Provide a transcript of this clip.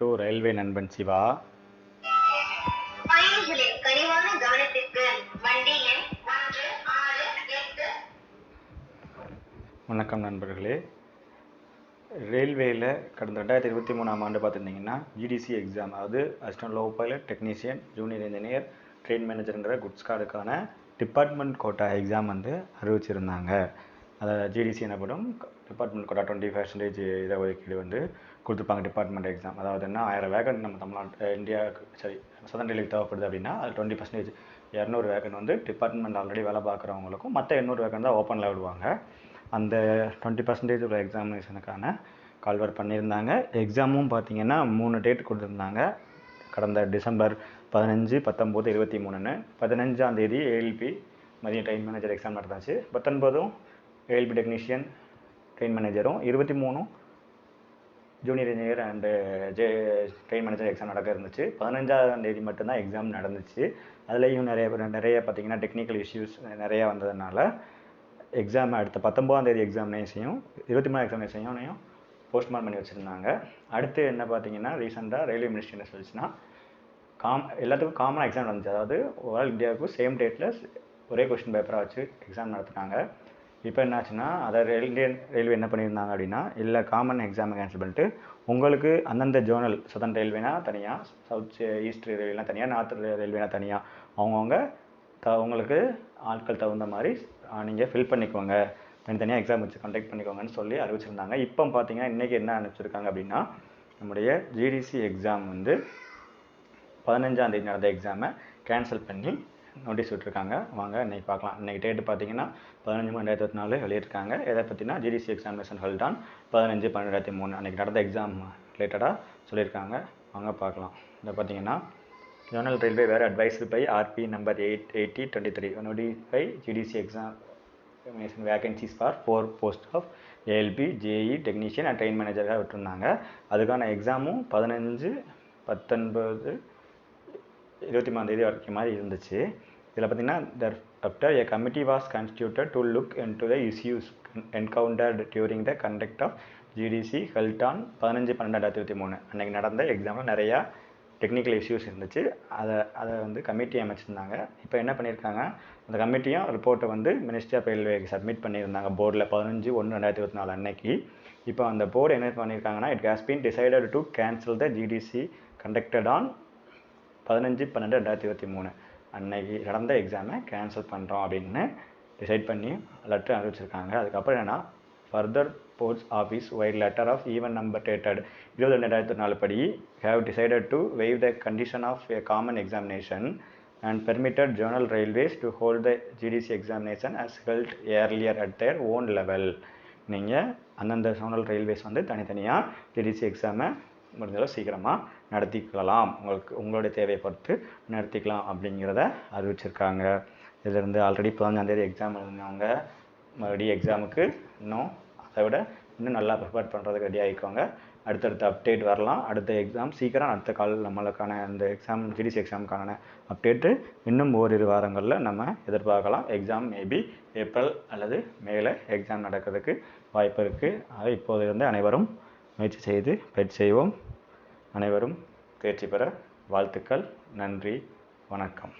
To railway நண்பன் சிவா. பயணிகளின் கனிவான கவனத்திற்கு வண்டி எண் ஒன்று ஆறு எட்டு. வணக்கம் நண்பர்களே. ரயில்வேயில் கடந்த ரெண்டாயிரத்தி இருபத்தி மூணாம் ஆண்டு பார்த்துருந்தீங்கன்னா ஜிடிசி எக்ஸாம் அதாவது assistant loco pilot technician junior engineer train மேனேஜருங்கிற goods கார்டுக்கான டிபார்ட்மெண்ட் கோட்டா எக்ஸாம் வந்து அறிவிச்சிருந்தாங்க. அதை ஜிடிசி எனப்படும் டிபார்ட்மெண்ட் கோட்டா டுவெண்ட்டி பர்சன்டேஜ் இட ஒதுக்கீடு வந்து கொடுத்துருப்பாங்க டிபார்ட்மெண்ட் எக்ஸாம் அதாவது என்ன? ஆயிரம் வேகன் நம்ம தமிழ்நாட்டு இந்தியாவுக்கு சரி சதன் டெல்லிக்கு தேவைப்படுது அப்படின்னா அது டுவெண்ட்டி பர்சன்டேஜ் இரநூறு வேகன் வந்து டிபார்ட்மெண்ட் ஆல்ரெடி வேலை பார்க்குறவங்களுக்கும் மற்ற எண்ணூறு வேகன் தான் ஓப்பனில் விடுவாங்க. அந்த டுவெண்ட்டி பர்சன்டேஜ் உள்ள எக்ஸாமினேஷனுக்கான கால்வர் பண்ணியிருந்தாங்க. எக்ஸாமும் பார்த்தீங்கன்னா மூணு டேட் கொடுத்துருந்தாங்க. கடந்த டிசம்பர் பதினஞ்சு பத்தொம்போது இருபத்தி மூணுன்னு. பதினஞ்சாம் தேதி ஏஎல்பி மதிய டைம் மேனேஜர் எக்ஸாம் நடந்தாச்சு. பத்தொன்பதும் ஏஎல்பி டெக்னீஷியன் ட்ரெயின் மேனேஜரும் இருபத்தி மூணும் junior engineer and J train manager exam நடக்க இருந்துச்சு. பதினஞ்சாம் தேதி மட்டும்தான் எக்ஸாம் நடந்துச்சு. அதுலேயும் நிறைய பேர் நிறைய பார்த்தீங்கன்னா டெக்னிக்கல் இஷ்யூஸ் நிறையா வந்ததுனால எக்ஸாம் அடுத்த பத்தொம்போதாம் தேதி எக்ஸாமினேஷனையும் இருபத்தி மூணு எக்ஸாமினேஷனையும் போஸ்ட்மார்ன் பண்ணி வச்சுருந்தாங்க. அடுத்து என்ன பார்த்தீங்கன்னா ரீசெண்டாக ரயில்வே மினிஸ்ட்ரி என்ன சொல்லிச்சுன்னா காம் எல்லாத்துக்கும் காமனாக எக்ஸாம் நடந்துச்சு. அதாவது ஓவரால் இந்தியாவுக்கும் சேம் டேட்டில் ஒரே கொஸ்டின் பேப்பராக வச்சு எக்ஸாம் நடத்துனாங்க. இப்போ என்னாச்சுன்னா அதை இந்தியன் ரயில்வே என்ன பண்ணியிருந்தாங்க அப்படின்னா இல்லை காமன் எக்ஸாமை கேன்சல் பண்ணிட்டு உங்களுக்கு அந்தந்த ஜோனல் சதன் ரயில்வேனா தனியாக சவுத் ஈஸ்ட் ரயில்வேனா தனியாக நார்த் ரயில்வேனா தனியாக அவங்கவுங்க த உங்களுக்கு ஆட்கள் தகுந்த மாதிரி நீங்கள் ஃபில் பண்ணிக்கோங்க. தனித்தனியாக எக்ஸாம் வச்சு கண்டக்ட் பண்ணிக்கோங்கன்னு சொல்லி அறிவிச்சிருந்தாங்க. இப்போ பார்த்தீங்கன்னா இன்றைக்கி என்ன அனுப்பிச்சிருக்காங்க அப்படின்னா நம்முடைய ஜிடிசி எக்ஸாம் வந்து பதினஞ்சாந்தேதி நடந்த எக்ஸாமை கேன்சல் பண்ணி நோட்டீஸ் விட்டுருக்காங்க. வாங்க இன்னைக்கு பார்க்கலாம். இன்றைக்கி டேட்டு பார்த்தீங்கன்னா பதினஞ்சு மூணு ரெண்டாயிரத்தி நாலு வெளியிட்டிருக்காங்க. எதை பற்றினா ஜிடிசி எக்ஸாமினேஷன் ஹெல்ட் ஆன் பதினஞ்சு பன்னெண்டு மூணு. அன்றைக்கி நடந்த எக்ஸாம் ரிலேட்டடாக சொல்லியிருக்காங்க. வாங்க பார்க்கலாம். இதை பார்த்தீங்கன்னா ஜோனல் ரயில்வே வேறு advised by RB number eight eighty twenty three notify GDC exam examination vacancies for four post of ALP JE technician and train மேனேஜராக விட்டுருந்தாங்க. அதுக்கான எக்ஸாமும் பதினஞ்சு பத்தொன்பது இருபத்தி மூணாம் தேதி வரைக்கும் மாதிரி இருந்துச்சு. இதில் பார்த்தீங்கன்னா there after a committee was constituted to look into the issues encountered during the conduct of GDC held on பதினஞ்சு பன்னெண்டு ரெண்டாயிரத்தி இருபத்தி மூணு. அன்றைக்கி நடந்த எக்ஸாமில் நிறையா டெக்னிக்கல் இஷ்யூஸ் இருந்துச்சு. அதை அதை வந்து கமிட்டி அமைச்சிருந்தாங்க. இப்போ என்ன பண்ணியிருக்காங்க? அந்த கமிட்டியும் ரிப்போர்ட்டை வந்து மினிஸ்ட்ரி ஆஃப் ரயில்வேக்கு சப்மிட் பண்ணியிருந்தாங்க போர்டில் பதினஞ்சு ஒன்று ரெண்டாயிரத்தி இருபத்தி நாலு அன்னைக்கு. இப்போ அந்த போர்டு என்ன பண்ணியிருக்காங்கன்னா it has been decided to cancel the GDC conducted on பதினஞ்சு பன்னெண்டு ரெண்டாயிரத்தி இருபத்தி மூணு. அன்னைக்கு நடந்த எக்ஸாமை கேன்சல் பண்ணுறோம் அப்படின்னு டிசைட் பண்ணி லெட்டர் அறிவிச்சிருக்காங்க அதுக்கப்புறம் என்னென்னா further boards office via letter of even number dated இருபது ரெண்டு ரெண்டாயிரத்தி நாலு படி have decided to waive the condition of a common examination and permitted zonal railways to hold the GDC examination as held earlier at their own level நீங்கள் அந்தந்த zonal railways வந்து தனித்தனியாக GTC எக்ஸாமை முடிஞ்சளவு சீக்கிரமாக நடத்திக்கலாம். உங்களுக்கு உங்களுடைய தேவையை பொறுத்து நடத்திக்கலாம் அப்படிங்கிறத அறிவிச்சிருக்காங்க. இதிலிருந்து ஆல்ரெடி பதினஞ்சாந்தேதி எக்ஸாம் எழுதினவங்க மறுபடியும் எக்ஸாமுக்கு இன்னும் அதை விட இன்னும் நல்லா ப்ரிப்பேர் பண்ணுறதுக்கு ரெடி ஆகிக்கோங்க. அடுத்தடுத்த அப்டேட் வரலாம். அடுத்த எக்ஸாம் சீக்கிரம் அடுத்த கால் நம்மளுக்கான அந்த எக்ஸாம் ஜிடிசி எக்ஸாமுக்கான அப்டேட்டு இன்னும் ஓரிரு வாரங்களில் நம்ம எதிர்பார்க்கலாம். எக்ஸாம் மேபி ஏப்ரல் அல்லது மேலே எக்ஸாம் நடக்கிறதுக்கு வாய்ப்பு இருக்குது ஆக இப்போதிருந்து அனைவரும் முயற்சி செய்து பயிற்சி செய்வோம். அனைவரும் தேர்ச்சி பெற வாழ்த்துக்கள். நன்றி. வணக்கம்.